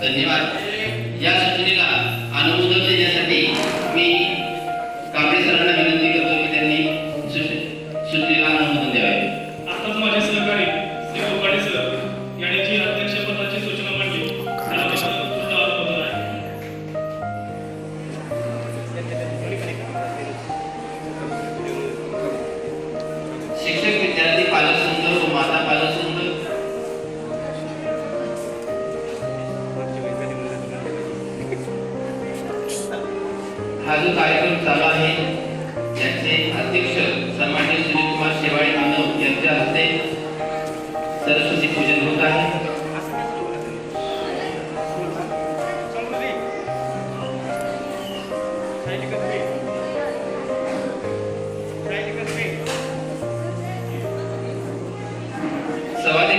धन्यवाद. या सूचनेला अनुमोदन देण्यासाठी मी कांबळे सरांना विनंती कार्यक्रम चालू आहे. याचे अध्यक्ष सन्मान्य सुनीलकुमार शेवाळे मानव यांच्या हस्ते सरस्वती पूजन होत आहे.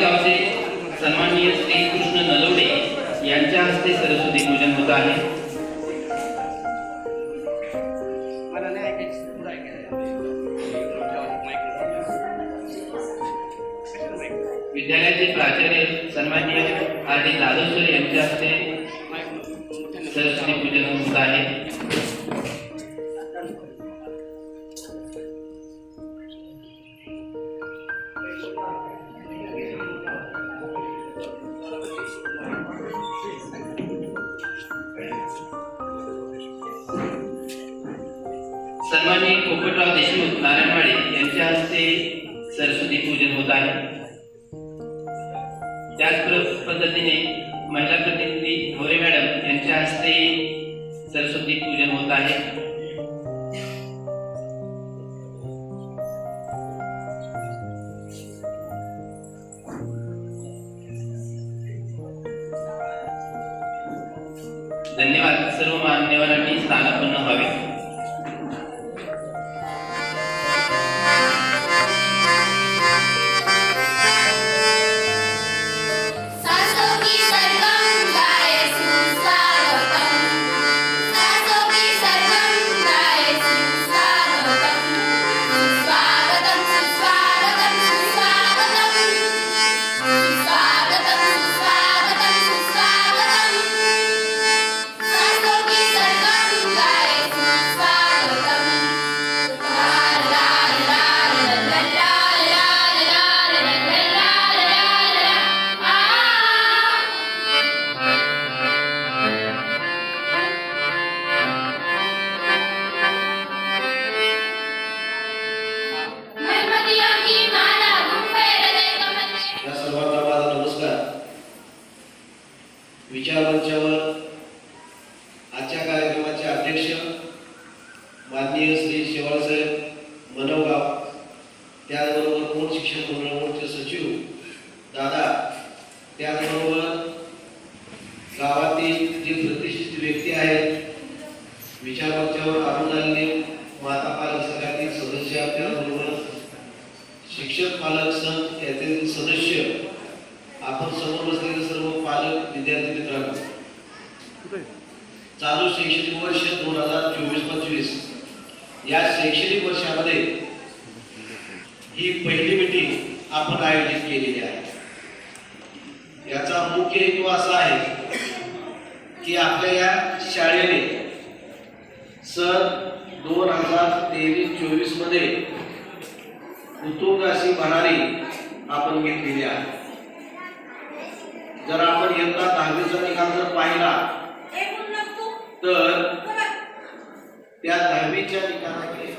गावचे सन्माननीय श्री कृष्ण नलवडे यांच्या हस्ते सरस्वती पूजन होत आहे. विद्यालयाचे प्राचार्य सन्माननीय आर डी जाधव सर यांच्या हस्ते सरस्वती पूजन होत आहे. सन्माननीय पोपटराव देशमुख नारायणवाडे यांच्या हस्ते सरस्वती पूजन होत आहे. त्याच पद्धतीने महिला प्रतिनिधी भोरे मॅडम यांच्या हस्ते सरस्वती पूजन होत आहे. धन्यवाद. सर्व मान्यवरांनी स्थानापन्न व्हावे. विचार मंचावर आजच्या कार्यक्रमाचे अध्यक्ष माननीय श्री शेवाळसाहेब मनवगाव त्याचबरोबर मूळ शिक्षण मंडळ मोर्चे सचिव दादा त्याचबरोबर गावातील जे प्रतिष्ठित व्यक्ती आहेत विचार मंचावर आणून आलेले माता पालक संघातील सदस्य त्याचबरोबर शिक्षक पालक संघ यातील सदस्य आपण समोर बसलेले सर्व पालक विद्यार्थी मित्रांनो. चालू शैक्षणिक वर्ष दोन हजार चोवीस पंचवीस. या शैक्षणिक वर्षामध्ये ही पहिली मीटिंग आपण आयोजित केलेली आहे. याचा मुख्य हेतू असा आहे की आपल्या या शाळेने सन दोन हजार तेवीस चोवीसमध्ये उत्तुंग अशी भरारी आपण घेतलेली आहे. जर आपण यंदा दहावीचा निकाल जर पाहिला तर त्या दहावीच्या निकालाचे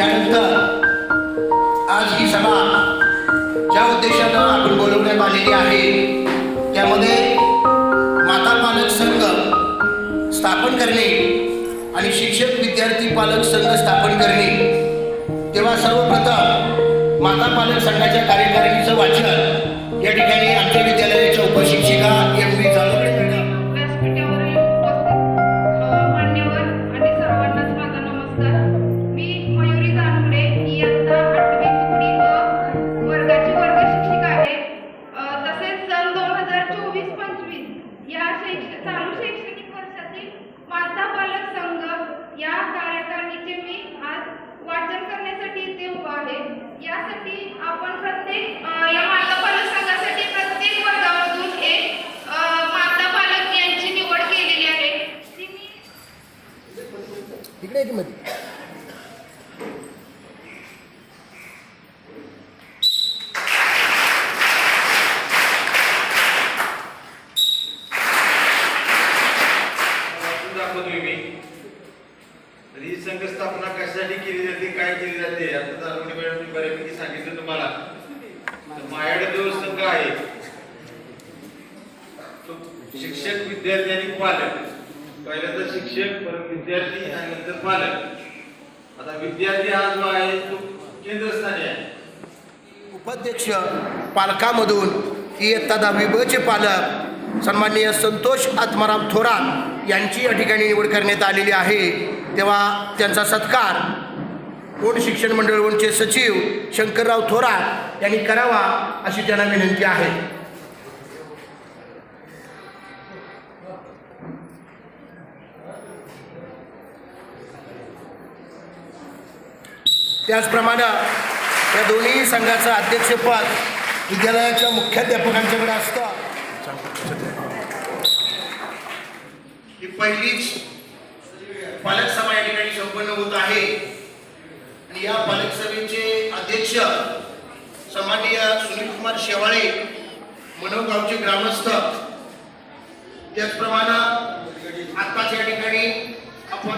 यानंतर आज ही सभा ज्या उद्देशानं आपण बोलवण्यात आलेली आहे त्यामध्ये माता पालक संघ स्थापन करणे आणि शिक्षक विद्यार्थी पालक संघ स्थापन करणे. तेव्हा सर्वप्रथम माता पालक संघाच्या कार्यकारिणीचं वाचन या ठिकाणी आमच्या केली जाते काय केली जाते? आता दारुणी मॅडम बऱ्यापैकी सांगितलं तुम्हाला. माझ्याकडे जो संघ आहे शिक्षक विद्यार्थी आणि पालक. पहिल्यांदा शिक्षक परत विद्यार्थी आणि नंतर पालक. आता विद्यार्थी हा जो आहे तो केंद्रस्थानी आहे. उपाध्यक्ष पालकामधून इयत्ता दहावी ब चे पालक सन्माननीय संतोष आत्माराम थोरात यांची या ठिकाणी निवड करण्यात आलेली आहे. तेव्हा त्यांचा सत्कार कोण शिक्षण मंडळ ओणचे सचिव शंकरराव थोरात यांनी करावा अशी त्यांना विनंती आहे. त्याचप्रमाणे या दोन्ही संघाचं अध्यक्षपद विद्यालयाच्या मुख्याध्यापकांच्याकडे असतं. ही पहिलीच पालक सभा या ठिकाणी संपन्न होत आहे. अध्यक्ष सन्माननीय सुनील कुमार शेवाळे मनोगावचे ग्रामस्थ. त्याचप्रमाणे आत्ताच या ठिकाणी आपण